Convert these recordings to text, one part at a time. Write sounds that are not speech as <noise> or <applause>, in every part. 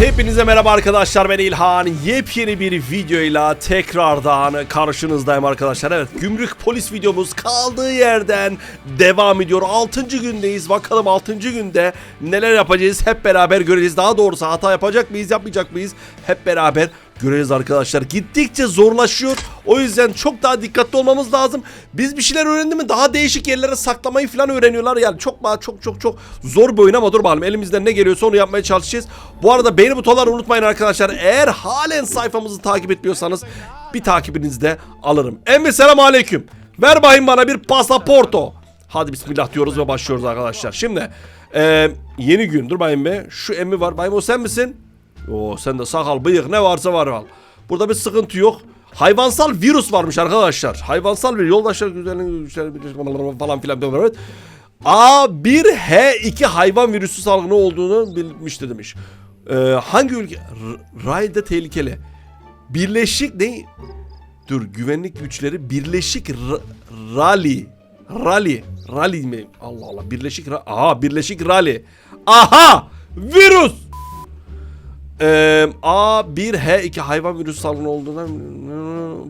Hepinize merhaba arkadaşlar ben İlhan. Yepyeni bir videoyla tekrardan karşınızdayım arkadaşlar. Evet gümrük polis videomuz kaldığı yerden devam ediyor. 6. gündeyiz. Bakalım 6. günde neler yapacağız hep beraber göreceğiz. Daha doğrusu hata yapacak mıyız yapmayacak mıyız hep beraber göreceğiz arkadaşlar. Gittikçe zorlaşıyor. O yüzden çok daha dikkatli olmamız lazım. Biz bir şeyler öğrendi mi daha değişik yerlere saklamayı falan öğreniyorlar. Yani çok daha çok çok çok zor bir oyun ama dur bakalım elimizden ne geliyorsa onu yapmaya çalışacağız. Bu arada beğeni butonlarını unutmayın arkadaşlar. Eğer halen sayfamızı takip etmiyorsanız bir takibinizi de alırım. Emmi selam aleyküm. Ver bakayım bana bir pasaporto. Hadi bismillah diyoruz ve başlıyoruz arkadaşlar. Şimdi eee, yeni gün dur bakayım be. Şu emmi var. Bayım o sen misin? Oo sen de sakal bıyık ne varsa var al. Burada bir sıkıntı yok. Hayvansal virüs varmış arkadaşlar. Hayvansal bir yoldaşlar güzelliğin güzelliğin falan filan evet. A1H2 hayvan virüsü salgını olduğunu bilmişti demiş. Ee, hangi ülke? Rayda tehlikeli. Birleşik ne? Dur güvenlik güçleri Birleşik Rally. Rally. Rally mi? Allah Allah. Birleşik Ra- Aha Birleşik Rally. Aha! Virüs! Ee, A1H2 hayvan virüsü salgını olduğundan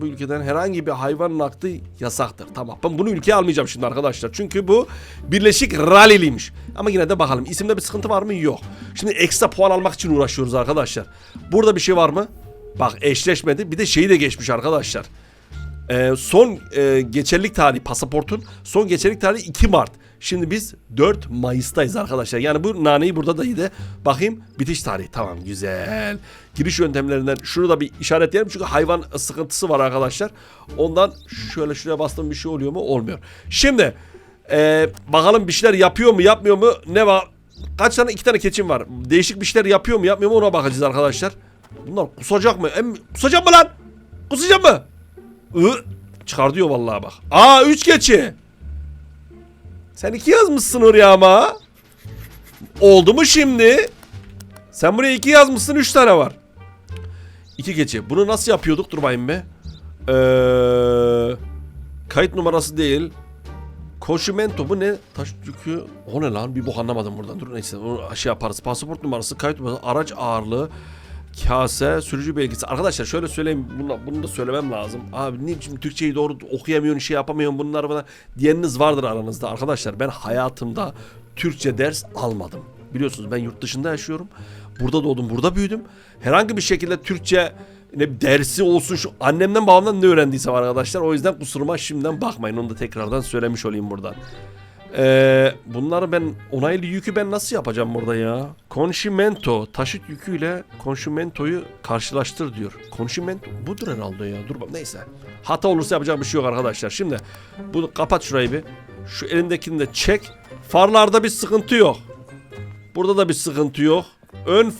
bu ülkeden herhangi bir hayvan nakli yasaktır. Tamam ben bunu ülkeye almayacağım şimdi arkadaşlar. Çünkü bu Birleşik Rally'liymiş. Ama yine de bakalım isimde bir sıkıntı var mı? Yok. Şimdi ekstra puan almak için uğraşıyoruz arkadaşlar. Burada bir şey var mı? Bak eşleşmedi. Bir de şeyi de geçmiş arkadaşlar. Ee, son e, geçerlilik tarihi pasaportun son geçerlilik tarihi 2 Mart. Şimdi biz 4 Mayıs'tayız arkadaşlar. Yani bu naneyi burada da yedi. Bakayım bitiş tarihi. Tamam güzel. Giriş yöntemlerinden şunu da bir işaretleyelim. Çünkü hayvan sıkıntısı var arkadaşlar. Ondan şöyle şuraya bastım bir şey oluyor mu? Olmuyor. Şimdi e, bakalım bir şeyler yapıyor mu yapmıyor mu? Ne var? Kaç tane? iki tane keçim var. Değişik bir şeyler yapıyor mu yapmıyor mu ona bakacağız arkadaşlar. Bunlar kusacak mı? Em, kusacak mı lan? Kusacak mı? I çıkar diyor vallahi bak. Aa 3 keçi. Sen iki yazmışsın oraya ama. Oldu mu şimdi? Sen buraya iki yazmışsın üç tane var. İki keçi. Bunu nasıl yapıyorduk? Dur bakayım be. Ee, kayıt numarası değil. Koşumento bu ne? Taş yükü. O ne lan? Bir bok anlamadım buradan. Dur neyse onu şey yaparız. Pasaport numarası, kayıt numarası, araç ağırlığı, kase, sürücü belgesi. Arkadaşlar şöyle söyleyeyim. Bunu, bunu da söylemem lazım. Abi ne şimdi Türkçeyi doğru okuyamıyorsun, şey yapamıyorsun bunlar bana diyeniniz vardır aranızda. Arkadaşlar ben hayatımda Türkçe ders almadım. Biliyorsunuz ben yurt dışında yaşıyorum. Burada doğdum, burada büyüdüm. Herhangi bir şekilde Türkçe ne dersi olsun şu annemden babamdan ne öğrendiysem arkadaşlar. O yüzden kusuruma şimdiden bakmayın. Onu da tekrardan söylemiş olayım buradan. Ee, bunları ben onaylı yükü ben nasıl yapacağım burada ya? Konşimento taşıt yüküyle konşimentoyu karşılaştır diyor. Konşimento budur herhalde ya. Dur bak neyse. Hata olursa yapacak bir şey yok arkadaşlar. Şimdi bunu kapat şurayı bir. Şu elindekini de çek. Farlarda bir sıkıntı yok. Burada da bir sıkıntı yok. Ön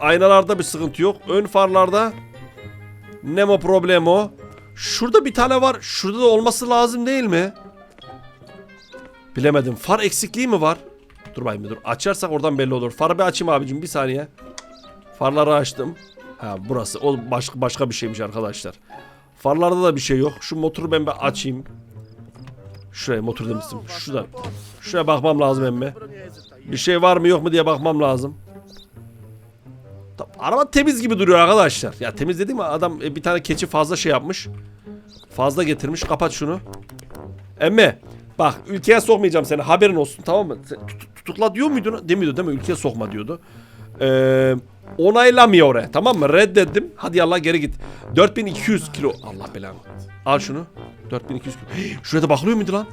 aynalarda bir sıkıntı yok. Ön farlarda Nemo problemo. Şurada bir tane var. Şurada da olması lazım değil mi? Bilemedim. Far eksikliği mi var? Dur bakayım dur. Açarsak oradan belli olur. Farı bir açayım abicim bir saniye. Farları açtım. Ha burası. O başka başka bir şeymiş arkadaşlar. Farlarda da bir şey yok. Şu motoru ben bir açayım. Şuraya motor demiştim. Şurada. Şuraya bakmam lazım emme. Bir şey var mı yok mu diye bakmam lazım. Araba temiz gibi duruyor arkadaşlar. Ya temiz dediğim adam e, bir tane keçi fazla şey yapmış. Fazla getirmiş. Kapat şunu. Emme bak ülkeye sokmayacağım seni haberin olsun tamam mı? Tut- tutukla diyor muydun? Demiyordu değil mi? Ülkeye sokma diyordu. Ee, onaylamıyor oraya tamam mı? Reddettim. Hadi Allah geri git. 4200 kilo. Allah belanı. Al şunu. 4200 kilo. Hey, şuraya da bakılıyor muydu lan?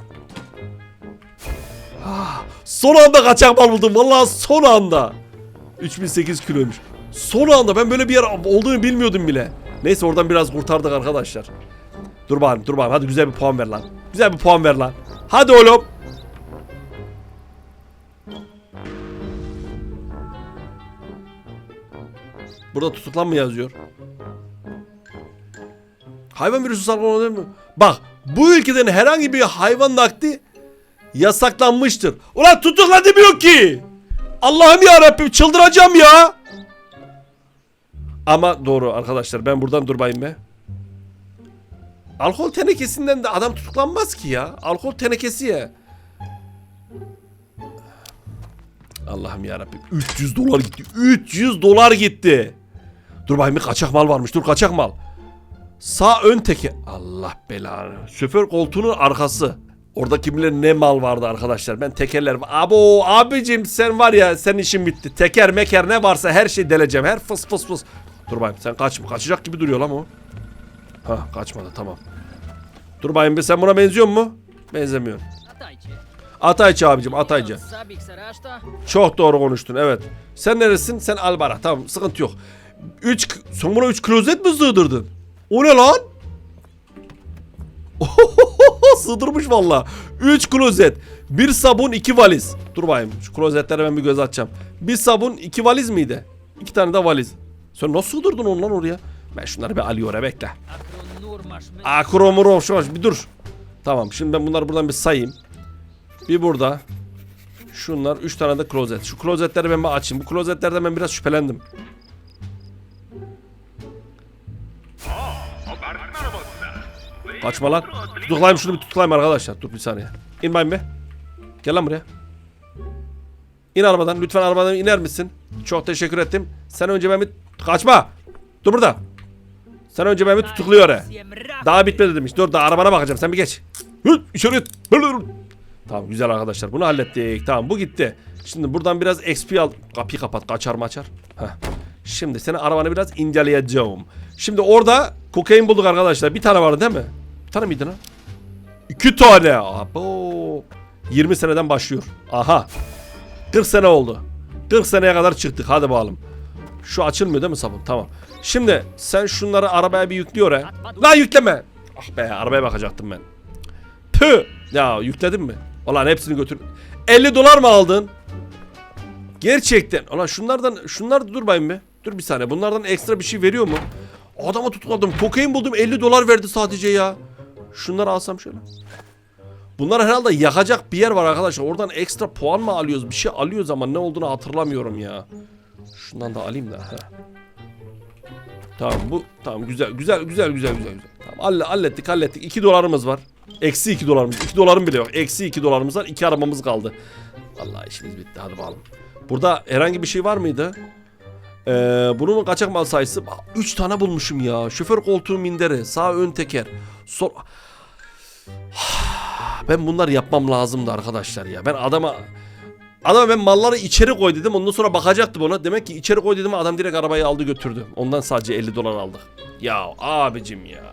Ah, son anda kaçak mal buldum. Vallahi son anda. 3008 kiloymuş. Son anda ben böyle bir yer olduğunu bilmiyordum bile. Neyse oradan biraz kurtardık arkadaşlar. Dur bakayım dur bakayım hadi güzel bir puan ver lan. Güzel bir puan ver lan. Hadi oğlum. Burada tutuklanma yazıyor. Hayvan virüsü salgını değil mi? Bak bu ülkeden herhangi bir hayvan nakli yasaklanmıştır. Ulan tutukla demiyor ki. Allah'ım ya Rabbim çıldıracağım ya. Ama doğru arkadaşlar ben buradan durmayayım be. Alkol tenekesinden de adam tutuklanmaz ki ya. Alkol tenekesi ya. Allah'ım yarabbim 300 dolar gitti. 300 dolar gitti. Dur bakayım bir kaçak mal varmış. Dur kaçak mal. Sağ ön teke. Allah belanı. Şoför koltuğunun arkası. Orada kim bilir ne mal vardı arkadaşlar. Ben tekerler... Abo abicim sen var ya senin işin bitti. Teker meker ne varsa her şeyi deleceğim. Her fıs fıs fıs. Dur bakayım sen kaç kaçacak gibi duruyor lan o. Ha kaçmadı tamam. Dur bakayım bir sen buna benziyor mu? Benzemiyor. Atajcie. Ataycı abicim Ataycı. Çok doğru konuştun evet. Sen neresin? Sen Albara. Tamam sıkıntı yok. 3 sen buna 3 klozet mi sığdırdın? O ne lan? <laughs> Sığdırmış valla. 3 klozet. Bir sabun, iki valiz. Dur bakayım. Şu klozetlere ben bir göz atacağım. Bir sabun, iki valiz miydi? İki tane de valiz. Sen nasıl sığdırdın onu lan oraya? Ben şunları bir alıyorum bekle. Akron Nurmasz my... Akromurov şu bir dur. Tamam şimdi ben bunları buradan bir sayayım. Bir burada. Şunlar 3 tane de klozet. Şu klozetleri ben bir açayım. Bu klozetlerden ben biraz şüphelendim. Kaçma lan. Tutuklayayım şunu bir tutuklayayım arkadaşlar. Dur bir saniye. İn bayım be. Gel lan buraya. İn arabadan. Lütfen arabadan iner misin? Çok teşekkür ettim. Sen önce ben bir... Kaçma. Dur burada. Sen önce bir tutukluyor he. Daha bitmedi demiş. Dur daha arabana bakacağım. Sen bir geç. Hı, içeri. Tamam güzel arkadaşlar. Bunu hallettik. Tamam bu gitti. Şimdi buradan biraz XP al. Kapıyı kapat. Kaçar maçar. Heh. Şimdi senin arabanı biraz inceleyeceğim. Şimdi orada kokain bulduk arkadaşlar. Bir tane vardı değil mi? Bir tane miydi lan? İki tane. Abo. 20 seneden başlıyor. Aha. 40 sene oldu. 40 seneye kadar çıktık. Hadi bakalım. Şu açılmıyor değil mi sabun? Tamam. Şimdi sen şunları arabaya bir yüklüyor he. Lan yükleme. Ah be arabaya bakacaktım ben. Tüh. Ya yükledin mi? Ulan hepsini götür. 50 dolar mı aldın? Gerçekten. Ulan şunlardan şunlar dur bayım be. Dur bir saniye. Bunlardan ekstra bir şey veriyor mu? Adamı tutukladım. Kokain buldum 50 dolar verdi sadece ya. Şunları alsam şöyle. Bunlar herhalde yakacak bir yer var arkadaşlar. Oradan ekstra puan mı alıyoruz? Bir şey alıyoruz ama ne olduğunu hatırlamıyorum ya. Şundan da alayım da. Tamam bu tamam güzel güzel güzel güzel güzel güzel. Tamam halle- hallettik hallettik. 2 dolarımız var. Eksi 2 dolarımız. 2 dolarım bile yok. Eksi 2 dolarımız var. 2 arabamız kaldı. Vallahi işimiz bitti. Hadi bakalım. Burada herhangi bir şey var mıydı? Ee, bunun kaçak mal sayısı 3 tane bulmuşum ya. Şoför koltuğu minderi, sağ ön teker, sol <sighs> Ben bunları yapmam lazımdı arkadaşlar ya. Ben adama Adama ben malları içeri koy dedim. Ondan sonra bakacaktım ona. Demek ki içeri koy dedim. Adam direkt arabayı aldı götürdü. Ondan sadece 50 dolar aldık. Ya abicim ya.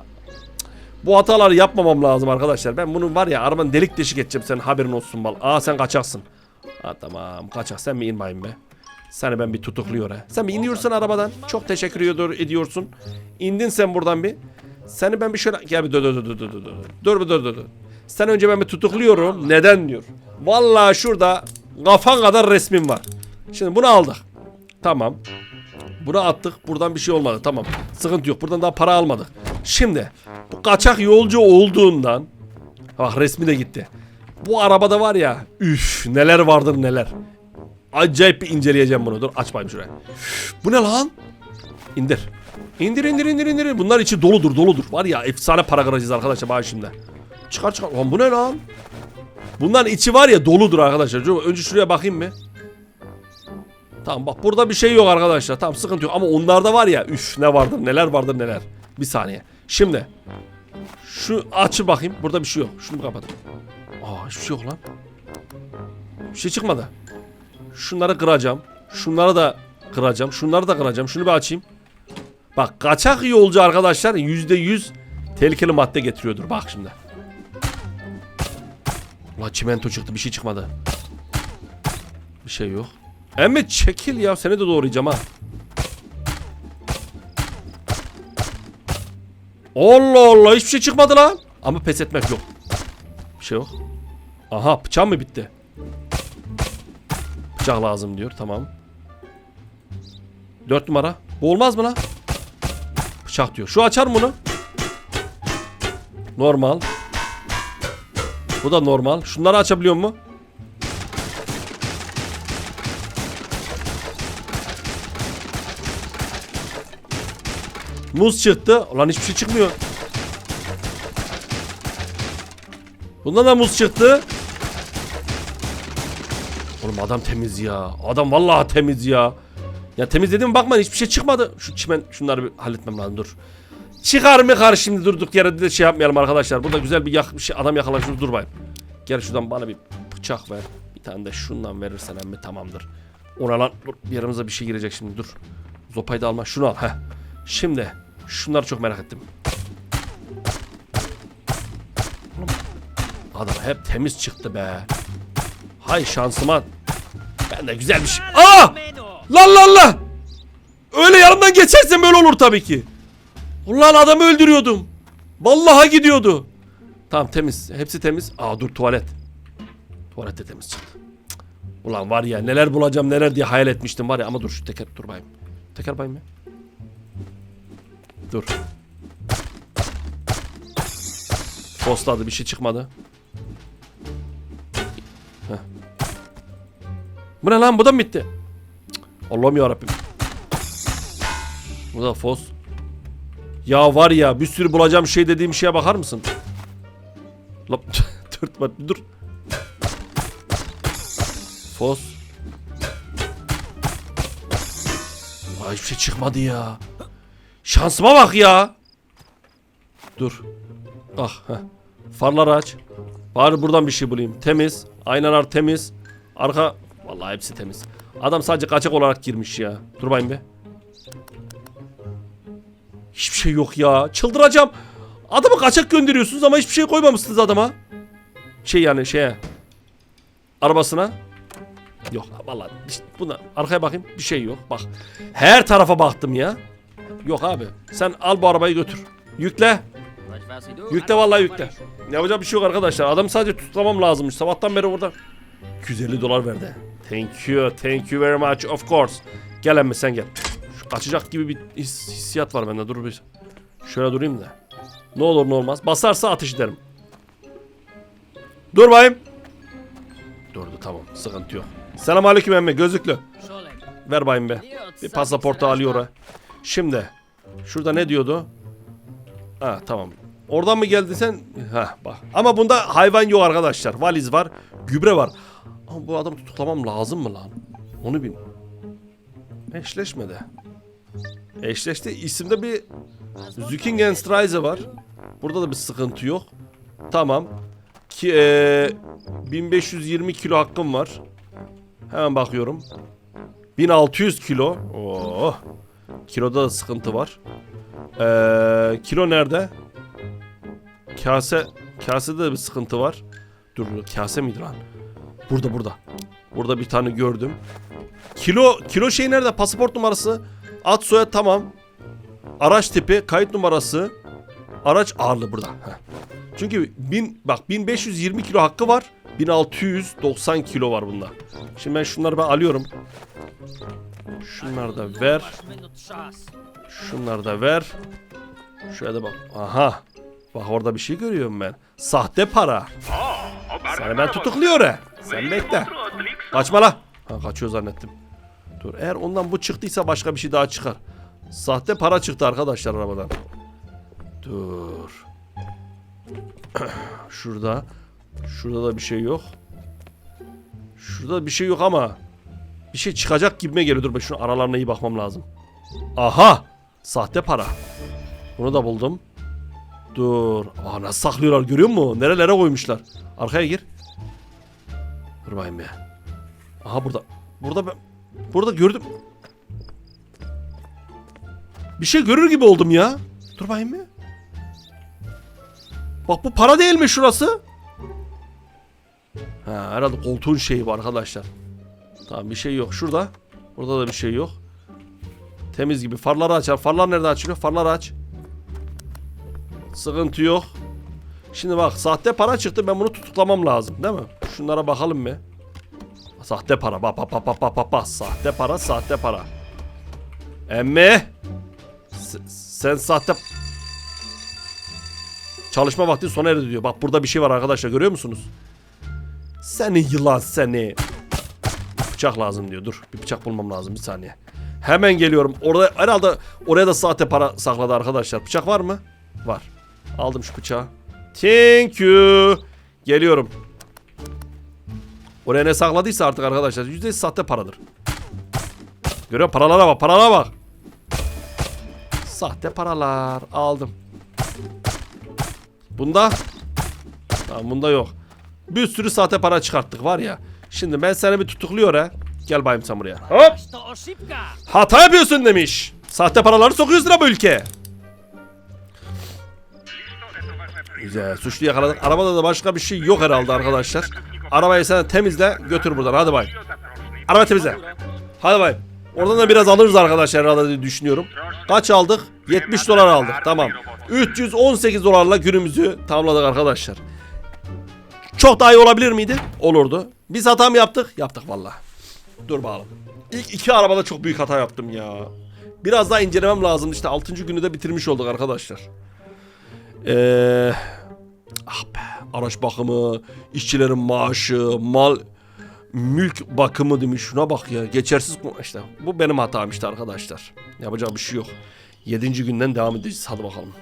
Bu hataları yapmamam lazım arkadaşlar. Ben bunu var ya arabanın delik deşik edeceğim senin haberin olsun bal. Aa sen kaçaksın. Ha tamam kaçak sen mi in bayım be. Seni ben bir tutukluyor he. Sen bir iniyorsun arabadan. Çok teşekkür ediyor, ediyorsun. İndin sen buradan bir. Seni ben bir şöyle... Gel bir dur dur dur dur dur dur. Dur dur dur dur. Sen önce ben bir tutukluyorum. Neden diyor. Vallahi şurada kafan kadar resmin var. Şimdi bunu aldık. Tamam. Bunu attık. Buradan bir şey olmadı. Tamam. Sıkıntı yok. Buradan daha para almadık. Şimdi bu kaçak yolcu olduğundan bak resmi de gitti. Bu arabada var ya üf neler vardır neler. Acayip bir inceleyeceğim bunu. Dur aç bakayım şuraya. Bu ne lan? İndir. İndir indir indir indir. Bunlar içi doludur doludur. Var ya efsane para kıracağız arkadaşlar bak şimdi. Çıkar çıkar. Lan bu ne lan? Bunların içi var ya doludur arkadaşlar. Önce şuraya bakayım mı? Tamam bak burada bir şey yok arkadaşlar. Tamam sıkıntı yok ama onlarda var ya üf ne vardır neler vardır neler. Bir saniye. Şimdi şu açı bakayım. Burada bir şey yok. Şunu kapat. Aa hiçbir şey yok lan. Bir şey çıkmadı. Şunları kıracağım. Şunları da kıracağım. Şunları da kıracağım. Şunu bir açayım. Bak kaçak yolcu arkadaşlar %100 tehlikeli madde getiriyordur. Bak şimdi. Ulan çimento çıktı bir şey çıkmadı. Bir şey yok. Emme çekil ya seni de doğrayacağım ha. Allah Allah hiçbir şey çıkmadı lan. Ama pes etmek yok. Bir şey yok. Aha bıçağım mı bitti? Bıçak lazım diyor tamam. Dört numara. Bu olmaz mı lan? Bıçak diyor. Şu açar mı bunu? Normal. Bu da normal. Şunları açabiliyor mu? Muz çıktı. Ulan hiçbir şey çıkmıyor. Bundan da muz çıktı. Oğlum adam temiz ya. Adam vallahi temiz ya. Ya temiz dedim bakma hiçbir şey çıkmadı. Şu çimen şunları bir halletmem lazım dur. Çıkar mı kar şimdi durduk yere de şey yapmayalım arkadaşlar. Burada güzel bir, yak, şey, adam yakalaşıyoruz dur bayım. Gel şuradan bana bir bıçak ver. Bir tane de şundan verirsen emmi tamamdır. Ona lan dur yerimize bir şey girecek şimdi dur. Zopayı da alma şunu al heh. Şimdi şunları çok merak ettim. Adam hep temiz çıktı be. Hay şansıma. Ben de güzel bir şey. Aa! Lan lan lan! Öyle yanımdan geçersen böyle olur tabii ki. Ulan adamı öldürüyordum. Vallahi gidiyordu. Tamam temiz. Hepsi temiz. Aa dur tuvalet. Tuvalet de temiz çıktı. Ulan var ya neler bulacağım neler diye hayal etmiştim var ya ama dur şu teker dur bayım. Teker bayım ya. Dur. Postladı bir şey çıkmadı. Heh. Bu ne lan bu da mı bitti? Allah'ım yarabbim. Bu da fos. Ya var ya bir sürü bulacağım şey dediğim şeye bakar mısın? La <laughs> dürtme dur. Fos. Ay hiçbir şey çıkmadı ya. Şansıma bak ya. Dur. Ah heh. Farları aç. Bari buradan bir şey bulayım. Temiz. Aynalar temiz. Arka. Vallahi hepsi temiz. Adam sadece kaçak olarak girmiş ya. Dur bakayım bir. Hiçbir şey yok ya. Çıldıracağım. Adamı kaçak gönderiyorsunuz ama hiçbir şey koymamışsınız adama. Şey yani şeye. Arabasına. Yok vallahi buna arkaya bakayım bir şey yok. Bak her tarafa baktım ya. Yok abi. Sen al bu arabayı götür. Yükle. Yükle vallahi yükle. Yapacak bir şey yok arkadaşlar. Adam sadece tutlamam lazımmış. Sabahtan beri orada 250 dolar verdi. Thank you. Thank you very much. Of course. Gel emmi sen gel. Kaçacak gibi bir his- hissiyat var bende. Dur bir. Şöyle durayım da. Ne olur ne olmaz. Basarsa ateş ederim. Dur bayım. Durdu tamam. Sıkıntı yok. Selam aleyküm emmi. Gözlüklü. Ver bayım be. Bir pasaportu alıyor. Şimdi. Şurada ne diyordu? Ha tamam. Oradan mı geldin sen? Ha bak. Ama bunda hayvan yok arkadaşlar. Valiz var. Gübre var. Ama bu adamı tutuklamam lazım mı lan? Onu bil. Eşleşmedi. Eşleşti. İsimde bir Zückingenstraße var. Burada da bir sıkıntı yok. Tamam. Ki eee, 1520 kilo hakkım var. Hemen bakıyorum. 1600 kilo. Oo. Kiloda da sıkıntı var. Ee, kilo nerede? Kase kasede de bir sıkıntı var. Dur, kase miydi lan? Burada burada. Burada bir tane gördüm. Kilo kilo şey nerede? Pasaport numarası. Ad soyad tamam. Araç tipi, kayıt numarası. Araç ağırlığı burada. Heh. Çünkü bin, bak 1520 kilo hakkı var. 1690 kilo var bunda. Şimdi ben şunları ben alıyorum. Şunları da ver. Şunları da ver. Şöyle de bak. Aha. Bak orada bir şey görüyorum ben. Sahte para. Seni ben tutukluyorum. Sen bekle. Kaçma la. Ha kaçıyor zannettim. Dur eğer ondan bu çıktıysa başka bir şey daha çıkar. Sahte para çıktı arkadaşlar arabadan. Dur. <clears throat> Şurada. Şurada da bir şey yok. Şurada bir şey yok ama bir şey çıkacak gibime geliyor. Dur ben şunu aralarına iyi bakmam lazım. Aha! Sahte para. Bunu da buldum. Dur. Aa nasıl saklıyorlar görüyor musun? Nerelere koymuşlar. Arkaya gir. Dur bakayım ya. Aha burada. Burada ben... Burada gördüm. Bir şey görür gibi oldum ya. Dur bakayım ya. Bak bu para değil mi şurası? Ha herhalde koltuğun şeyi bu arkadaşlar. Tamam bir şey yok. Şurada. Burada da bir şey yok. Temiz gibi. Farları açar. Farlar nerede açılıyor? Farları aç. Sıkıntı yok. Şimdi bak sahte para çıktı. Ben bunu tutuklamam lazım değil mi? Şunlara bakalım mı? Sahte para. Bak bak bak bak bak bak. bak. Sahte para sahte para. Emme. S- sen sahte... Çalışma vakti sona erdi diyor. Bak burada bir şey var arkadaşlar görüyor musunuz? Seni yılan seni. Bıçak lazım diyor. Dur bir bıçak bulmam lazım bir saniye. Hemen geliyorum. Orada herhalde oraya da sahte para sakladı arkadaşlar. Bıçak var mı? Var. Aldım şu bıçağı. Thank you. Geliyorum. Oraya ne sakladıysa artık arkadaşlar yüzde sahte paradır. Görüyor paralara bak paralara bak. Sahte paralar aldım. Bunda? Tamam bunda yok. Bir sürü sahte para çıkarttık var ya. Şimdi ben seni bir tutukluyor ha. Gel bayım sen buraya. Hop. Hata yapıyorsun demiş. Sahte paraları sokuyorsun ama ülkeye. Güzel. Suçlu yakaladık. Arabada da başka bir şey yok herhalde arkadaşlar. Arabayı sen temizle götür buradan. Hadi bay. Araba temizle. Hadi bay. Oradan da biraz alırız arkadaşlar herhalde diye düşünüyorum. Kaç aldık? 70 dolar aldık. Tamam. 318 dolarla günümüzü tamamladık arkadaşlar. Çok daha iyi olabilir miydi? Olurdu. Biz hata mı yaptık? Yaptık valla. Dur bakalım. İlk iki arabada çok büyük hata yaptım ya. Biraz daha incelemem lazım. İşte 6. günü de bitirmiş olduk arkadaşlar. Eee... Ah be. Araç bakımı, işçilerin maaşı, mal, mülk bakımı demiş. Şuna bak ya. Geçersiz işte. Bu benim hatam işte arkadaşlar. Yapacak bir şey yok. 7. günden devam edeceğiz. Hadi bakalım.